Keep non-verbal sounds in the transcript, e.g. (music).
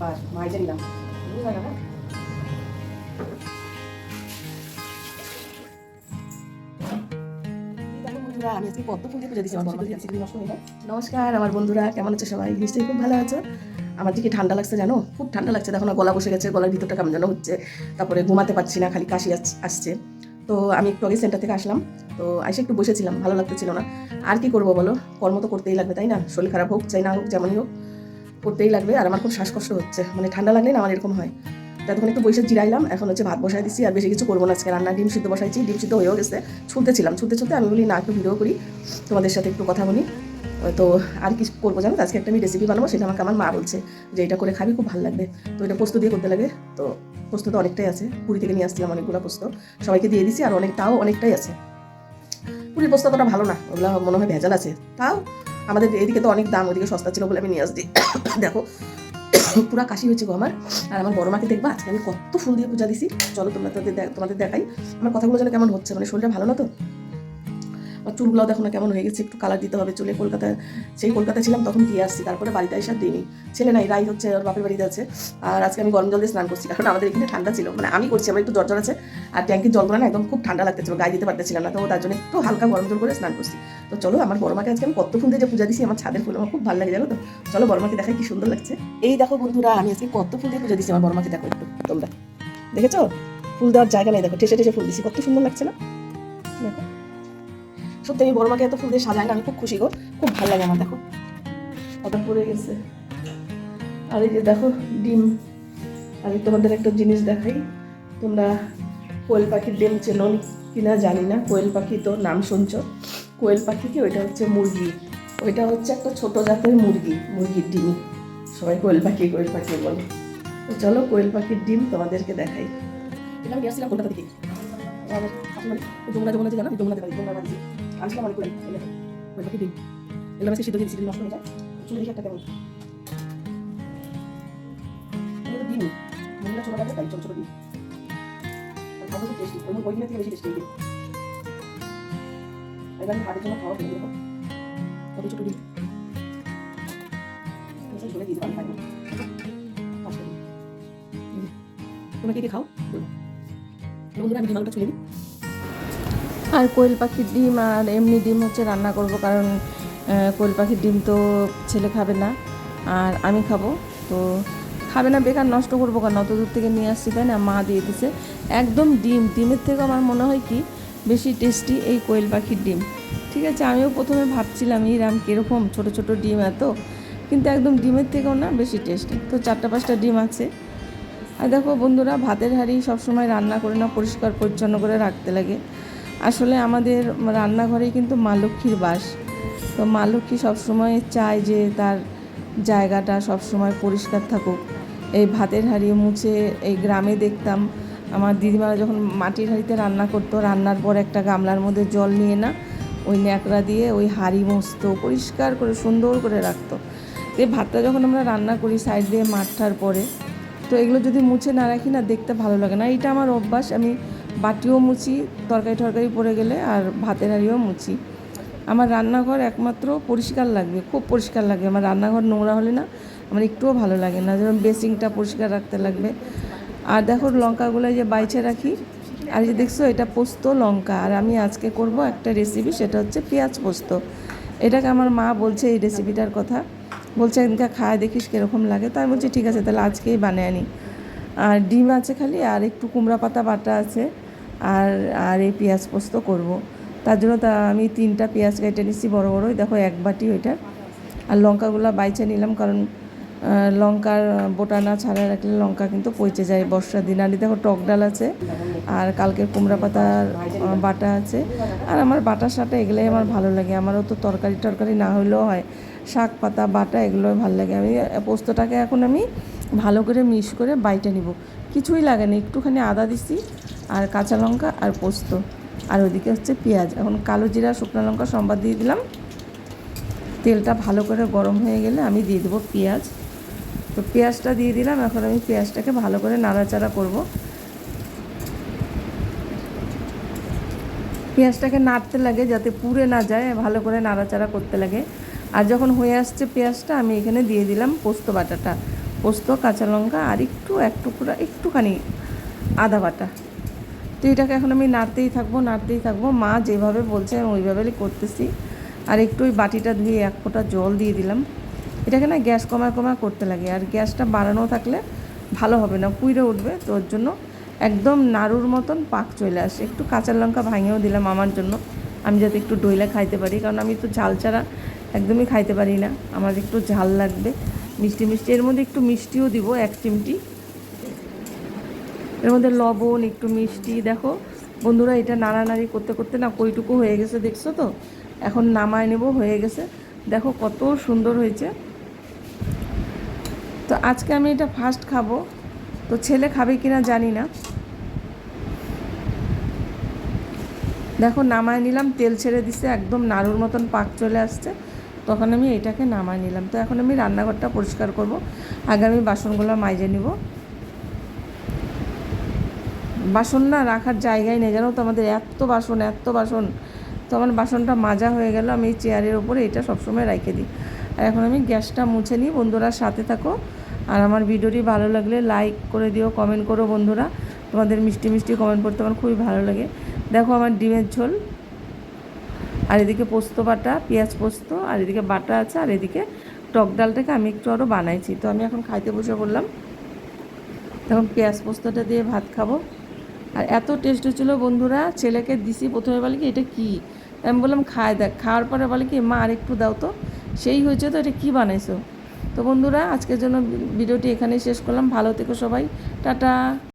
যায়। নমস্কার আমার বন্ধুরা কেমন আছো সবাই? নিশ্চয়ই খুব ভালো আছো। আমার দিকে ঠান্ডা লাগছে জানো? খুব ঠান্ডা লাগছে। দেখো না গলা বসে গেছে গলার ভিতরটা কেমন যেন হচ্ছে। তারপরে ঘুমাতে পারছি না খালি কাশি আস- আসছে। তো আমি একটু আগে সেন্টার থেকে আসলাম। তো এসে একটু বসেছিলাম ভালো লাগতেছিল না। আর কি করব বলো? কর্ম তো করতেই লাগবে তাই না? শরীর খারাপ হোক চাই না হোক যেমনই হোক। করতেই লাগবে আর আমার খুব শ্বাসকষ্ট হচ্ছে। মানে ঠান্ডা লাগলে না আমার এরকম হয়। তখন একটু বসে জিরাইলাম, এখন হচ্ছে ভাত বসাই দিচ্ছি আর বেশি কিছু করব না আজকে। রান্না ডিম সিদ্ধ বসাইছি, ডিম সিদ্ধ হয়েও গেছে। ছুলতেছিলাম, ছুলতে ছুলতে আমি বলি, না, একটু ভিডিও করি, তোমাদের সাথে একটু কথা বলি। তো আর কি করব জানো? আজকে একটা আমি রেসিপি বানাবো, সেটা আমাকে আমার মা বলছে যে, এটা করে খাবি, খুব ভালো লাগবে। তো এটা পোস্ত দিয়ে করতে লাগে। তো পোস্ত তো অনেকটাই আছে, পুরী থেকে নিয়ে আসছিলাম অনেকগুলো পোস্ত। সবাইকে দিয়ে দিছি আর অনেক, তাও অনেকটাই আছে। পুরীর পোস্ত ভালো না, ওগুলো মনে হয় ভেজাল আছে। তাও আমাদের এদিকে তো অনেক দাম, ওদিকে সস্তা ছিল বলে আমি নিয়ে আসছি। (coughs) দেখো, (coughs) পুরা কাশি হয়েছে গো আমার। আর আমার বড় মাকে দেখবা? আজকে আমি কত ফুল দিয়ে পূজা দিছি। চলো তোমরা তাদের তোমাদের দেখাই। আমার কথাগুলো যেন কেমন হচ্ছে? মানে শরীরটা ভালো না তো? আমার চুলগুলো দেখো না কেমন হয়ে গেছে, একটু কালার দিতে হবে চুলে কলকাতায়। সেই কলকাতায় ছিলাম, তখন দিয়ে আসছি, তারপরে বাড়িতে আর দিইনি ছেলে নাই, রাই হচ্ছে, ওর বাপের বাড়িতে আছে। আর আজকে আমি গরম জল দিয়ে স্নান করছি, কারণ আমাদের এখানে ঠান্ডা ছিল। মানে আমি করছি, আমার একটু জ্বর আছে, আর ট্যাঙ্কির জলগুলো না একদম খুব ঠান্ডা লাগতেছিল গায়ে দিতে পারতেছিলাম না, তো তার জন্য একটু হালকা গরম জল করে স্নান করছি। তো চলো, আমার বড় মাকে আজকে আমি কত ফুল দিয়ে যে পূজা দিছি, আমার ছাদের ফুল, আমার খুব ভালো লাগে, জানো তো? চলো, বড় মাকে দেখাই কি সুন্দর লাগছে। এই দেখো বন্ধুরা, আমি আজকে কত ফুল দিয়ে পূজা দিছি, আমার বড় মাকে দেখো একটু, তোমরা। দেখেছ? ফুল দেওয়ার জায়গা নেই, দেখো, ঠেসে ঠেসে ফুল দিছি, কত সুন্দর লাগছে না? দেখো। সত্যি আমি বড় মাকে এত ফুল দিয়ে সাজাই না, আমি খুব খুশি গো। খুব ভালো লাগে আমার, দেখো। কত পড়ে গেছে। আর এই যে দেখো, ডিম। আমি তোমাদের একটা জিনিস দেখাই। তোমরা কোয়েল পাখির ডিম চেনো কিনা জানি না। কোয়েল পাখি তো নাম শুনছ। কোয়েল পাখি কি? ওইটা হচ্ছে মুরগি। ওইটা হচ্ছে একটা ছোট জাতের মুরগি, মুরগির ডিম। সবাই কোয়েল পাখি কোয়েল পাখি বলে। তো চলো কোয়েল পাখির ডিম তোমাদেরকে দেখাই। এটা আমি আসছিলাম কলকাতা থেকে। শাশুড়ি যমুনা যমুনা থেকে না যমুনাতে বাড়ি বাড়ি আসলাম অনেক করে এলে কোয়েল পাখির ডিম এলে বেশি সিদ্ধ দিয়ে নষ্ট হয়ে যায়। চুলে দেখি একটা কেমন ছোটো কাটে তাই ছোটো আমি ছোটো ডিম এসে ঝোলে দিয়ে দেবো আমি খাই না। পাঁচটা ডিম। এই যে, তোমরা কে খাও? বন্ধুরা আমি ডিম আলুটা দিই আর কোয়েল পাখির ডিম আর এমনি ডিম হচ্ছে রান্না করব কারণ কোয়েল পাখির ডিম তো ছেলে খাবে না। আর আমি খাব, তো খাবে না, বেকার নষ্ট করব কারণ অত দূর থেকে নিয়ে আসছি, তাই না? মা দিয়ে দিছে। একদম ডিম, ডিমের থেকে আমার মনে হয় কি, বেশি টেস্টি এই কোয়েল পাখির ডিম। ঠিক আছে, আমিও প্রথমে ভাবছিলাম, এই রাম, কীরকম? ছোটো ছোটো ডিম এত? কিন্তু একদম ডিমের থেকেও না, বেশি টেস্টি তো চারটা, পাঁচটা ডিম আছে। আর দেখো বন্ধুরা, ভাতের হাঁড়ি সবসময় রান্না করে না পরিষ্কার, পরিচ্ছন্ন করে রাখতে লাগে। আসলে আমাদের রান্নাঘরেই কিন্তু মা লক্ষ্মীর বাস। তো মা লক্ষ্মী সবসময় চায় যে তার জায়গাটা সবসময় পরিষ্কার থাকুক। এই ভাতের হাঁড়ি মুছে এই গ্রামে দেখতাম, আমার দিদিমারা যখন মাটির হাঁড়িতে রান্না করতো, রান্নার পর একটা গামলার মধ্যে জল নিয়ে না ওই ন্যাকড়া দিয়ে ওই হাঁড়ি মুছতো, পরিষ্কার করে, সুন্দর করে রাখতো। এই ভাতটা যখন আমরা রান্না করি সাইড দিয়ে মাঠটার পরে, তো এগুলো যদি মুছে না রাখি না, দেখতে ভালো লাগে না। এটা আমার অভ্যাস। আমি বাটিও মুছি তরকারি টরকারি পড়ে গেলে আর ভাতের হাঁড়িও মুছি। আমার রান্নাঘর একমাত্র পরিষ্কার লাগবে, খুব পরিষ্কার লাগবে আমার রান্নাঘর নোংরা হলে না আমার একটুও ভালো লাগে না। যেমন বেসিংটা পরিষ্কার রাখতে লাগবে। আর দেখো লঙ্কাগুলো যে বাইছে রাখি, আর যে দেখছ এটা পোস্ত, লঙ্কা। আর আমি আজকে করব একটা রেসিপি সেটা হচ্ছে পেঁয়াজ পোস্ত। এটাকে আমার মা বলছে এই রেসিপিটার কথা। বলছে একদিনকে খায়, দেখিস কীরকম লাগে। তাই বলছি, ঠিক আছে, তাহলে আজকেই বানিয়ে আনি। আর ডিম আছে খালি, আর একটু কুমড়া পাতা বাটা আছে, আর আর এই পেঁয়াজ পোস্ত করব। তার জন্য তা, আমি তিনটা পেঁয়াজ কেটে নিচ্ছি বড় বড়ই। দেখো এক বাটি ওইটার। আর লঙ্কাগুলো বাইছে নিলাম কারণ লঙ্কার বোটা না ছাড়া রাখলে লঙ্কা কিন্তু পচে যায় বর্ষার দিন। আর দেখো টক ডাল আছে, আর কালকের কুমড়া পাতার বাটা আছে। আর আমার বাটা সাটা এগুলোই আমার ভালো লাগে। আমারও তো তরকারি টরকারি না হলেও হয়। শাক পাতা, বাটা এগুলোই ভালো লাগে। আমি, পোস্তটাকে এখন আমি ভালো করে মিশ করে বাইটে নিব। কিছুই লাগে না, একটুখানি আদা দিছি আর কাঁচা লঙ্কা আর পোস্ত। আর ওইদিকে হচ্ছে পেঁয়াজ। এখন কালো জিরা, শুকনো লঙ্কা, সম্বাদ দিয়ে দিলাম। তেলটা ভালো করে গরম হয়ে গেলে আমি দিয়ে দেবো পেঁয়াজ। তো পেঁয়াজটা দিয়ে দিলাম, এখন আমি পেঁয়াজটাকে ভালো করে নাড়াচাড়া করব। পেঁয়াজটাকে নাড়তে লাগে যাতে পুড়ে না যায়, ভালো করে নাড়াচাড়া করতে লাগে। আর যখন হয়ে আসছে পেঁয়াজটা, আমি এখানে দিয়ে দিলাম পোস্ত বাটাটা। পোস্ত, কাঁচা লঙ্কা আর একটু, এক টুকরা, একটুখানি আদা বাটা। তো এটাকে এখন আমি নাড়তেই থাকব নাড়তেই থাকব। মা যেভাবে বলছে, আমি ওইভাবেই করতেছি। আর একটু ওই বাটিটা ধুয়ে এক ফোঁটা জল দিয়ে দিলাম। এটাকে না গ্যাস কমায় কমায় করতে লাগে। আর গ্যাসটা বাড়ানো থাকলে ভালো হবে না পুইরে উঠবে। তো ওর জন্য একদম নাড়ুর মতন পাক চলে আসে। একটু কাঁচা লঙ্কা ভাঙেও দিলাম আমার জন্য। আমি যাতে একটু ডইলা খাইতে পারি। কারণ আমি তো ঝাল ছাড়া একদমই খাইতে পারি না। আমার একটু ঝাল লাগবে। মিষ্টি মিষ্টি। এর মধ্যে একটু মিষ্টিও দিব, এক চিমটি। এর মধ্যে লবণ, একটু মিষ্টি, দেখো। বন্ধুরা, এটা নাড়ানাড়ি করতে করতে না কইটুকু হয়ে গেছে, দেখছ তো? এখন নামায় নেব, হয়ে গেছে। দেখো কত সুন্দর হয়েছে। তো আজকে আমি এটা ফার্স্ট খাব। তো ছেলে খাবে কিনা জানি না। দেখো, নামায় নিলাম, তেল ছেড়ে দিছে, একদম নাড়ুর মতন পাক চলে আসছে। তখন আমি এটাকে নামায় নিলাম। তো এখন আমি রান্নাঘরটা পরিষ্কার করব। আগে আমি বাসনগুলো মাইজে নিব। বাসন না রাখার জায়গায় নেই, জানো তো আমাদের এত বাসন এত বাসন। তো আমার বাসনটা মাজা হয়ে গেল, আমি এই চেয়ারের ওপরে এটা সবসময় রেখে দিই। আর এখন আমি গ্যাসটা মুছে নিই। বন্ধুরা সাথে থাকো। আর আমার ভিডিওটি ভালো লাগলে লাইক করে দিও, কমেন্ট করো বন্ধুরা। তোমাদের মিষ্টি মিষ্টি কমেন্ট করতে আমার খুবই ভালো লাগে। দেখো আমার ডিমের ঝোল। আর এদিকে পোস্ত বাটা, পেঁয়াজ পোস্ত, আর এদিকে বাটা আছে, আর এদিকে টক ডালটাকে আমি একটু আরও বানাইছি। তো আমি এখন খাইতে বসে বললাম তখন পেঁয়াজ পোস্তটা দিয়ে ভাত খাব। আর এত টেস্ট হচ্ছিল বন্ধুরা, ছেলেকে দিছি প্রথমে বলে কি, এটা কী? আমি বললাম, খায় দেখ। খাওয়ার পরে বলে কি, মা আর একটু দাও তো। সেই হয়েছে তো, এটা কী বানাইছো? তো বন্ধুরা, আজকের জন্য ভিডিওটি এখানেই শেষ করলাম। ভালো থেকো সবাই। টাটা।